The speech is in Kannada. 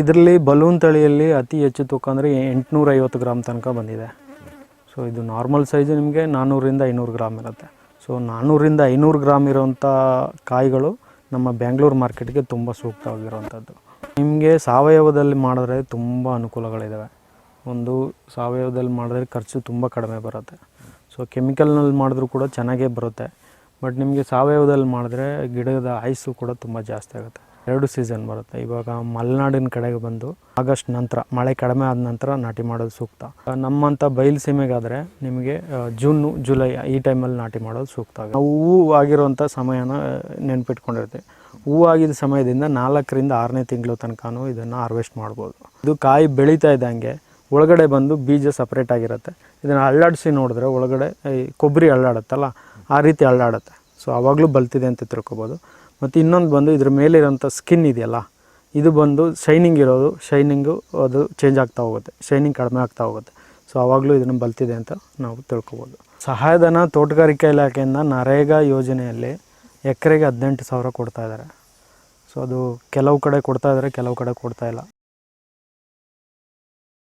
ಇದರಲ್ಲಿ ಬಲೂನ್ ತಳಿಯಲ್ಲಿ ಅತಿ ಹೆಚ್ಚು ತೂಕ ಅಂದರೆ ಎಂಟುನೂರ ಐವತ್ತು ಗ್ರಾಮ್ ತನಕ ಬಂದಿದೆ. ಸೊ ಇದು ನಾರ್ಮಲ್ ಸೈಜು ನಿಮಗೆ ನಾನ್ನೂರಿಂದ ಐನೂರು ಗ್ರಾಮ್ ಇರುತ್ತೆ. ಸೊ ನಾನ್ನೂರಿಂದ ಐನೂರು ಗ್ರಾಮ್ ಇರೋವಂಥ ಕಾಯಿಗಳು ನಮ್ಮ ಬ್ಯಾಂಗ್ಳೂರು ಮಾರ್ಕೆಟ್ಗೆ ತುಂಬ ಸೂಕ್ತವಾಗಿರುವಂಥದ್ದು ನಿಮಗೆ ಸಾವಯವದಲ್ಲಿ ಮಾಡಿದ್ರೆ ತುಂಬ ಅನುಕೂಲಗಳಿದ್ದಾವೆ ಒಂದು, ಸಾವಯವದಲ್ಲಿ ಮಾಡಿದ್ರೆ ಖರ್ಚು ತುಂಬ ಕಡಿಮೆ ಬರುತ್ತೆ. ಸೊ ಕೆಮಿಕಲ್ನಲ್ಲಿ ಮಾಡಿದ್ರೂ ಕೂಡ ಚೆನ್ನಾಗೇ ಬರುತ್ತೆ. ಬಟ್ ನಿಮಗೆ ಸಾವಯವದಲ್ಲಿ ಮಾಡಿದ್ರೆ ಗಿಡದ ಆಯಸ್ಸು ಕೂಡ ತುಂಬ ಜಾಸ್ತಿ ಆಗುತ್ತೆ. ಎರಡು ಸೀಸನ್ ಬರುತ್ತೆ. ಇವಾಗ ಮಲೆನಾಡಿನ ಕಡೆಗೆ ಬಂದು ಆಗಸ್ಟ್ ನಂತರ, ಮಳೆ ಕಡಿಮೆ ಆದ ನಂತರ ನಾಟಿ ಮಾಡೋದು ಸೂಕ್ತ. ನಮ್ಮಂಥ ಬಯಲು ಸೀಮೆಗಾದರೆ ನಿಮಗೆ ಜೂನು, ಜುಲೈ ಈ ಟೈಮಲ್ಲಿ ನಾಟಿ ಮಾಡೋದು ಸೂಕ್ತ. ನಾವು ಹೂವು ಆಗಿರುವಂಥ ಸಮಯನ ನೆನ್ಪಿಟ್ಕೊಂಡಿರ್ತೀವಿ. ಹೂವು ಆಗಿದ್ದ ಸಮಯದಿಂದ ನಾಲ್ಕರಿಂದ ಆರನೇ ತಿಂಗಳು ತನಕನೂ ಇದನ್ನು ಹಾರ್ವೆಸ್ಟ್ ಮಾಡ್ಬೋದು. ಇದು ಕಾಯಿ ಬೆಳೀತಾ ಇದ್ದಂಗೆ ಒಳಗಡೆ ಬಂದು ಬೀಜ ಸಪ್ರೇಟ್ ಆಗಿರುತ್ತೆ. ಇದನ್ನು ಅಳ್ಳಾಡಿಸಿ ನೋಡಿದ್ರೆ ಒಳಗಡೆ ಕೊಬ್ಬರಿ ಅಳ್ಳಾಡುತ್ತಲ್ಲ ಆ ರೀತಿ ಅಳ್ಳಾಡುತ್ತೆ ಸೊ ಆವಾಗಲೂ ಬಲ್ತಿದೆ ಅಂತ ತಿಳ್ಕೊಬೋದು. ಮತ್ತು ಇನ್ನೊಂದು ಬಂದು ಇದ್ರ ಮೇಲಿರೋಂಥ ಸ್ಕಿನ್ ಇದೆಯಲ್ಲ, ಇದು ಬಂದು ಶೈನಿಂಗ್ ಇರೋದು ಶೈನಿಂಗು ಅದು ಚೇಂಜ್ ಆಗ್ತಾ ಹೋಗುತ್ತೆ ಶೈನಿಂಗ್ ಕಡಿಮೆ ಆಗ್ತಾ ಹೋಗುತ್ತೆ. ಸೊ ಆವಾಗಲೂ ಇದನ್ನು ಬಲ್ತಿದೆ ಅಂತ ನಾವು ತಿಳ್ಕೊಬೋದು. ಸಹಾಯಧನ ತೋಟಗಾರಿಕೆ ಇಲಾಖೆಯಿಂದ ನರೇಗಾ ಯೋಜನೆಯಲ್ಲಿ ಎಕರೆಗೆ ಹದಿನೆಂಟು ಸಾವಿರ ಕೊಡ್ತಾ ಇದ್ದಾರೆ. ಸೊ ಅದು ಕೆಲವು ಕಡೆ ಕೊಡ್ತಾ ಇದ್ದಾರೆ, ಕೆಲವು ಕಡೆ ಕೊಡ್ತಾ ಇಲ್ಲ.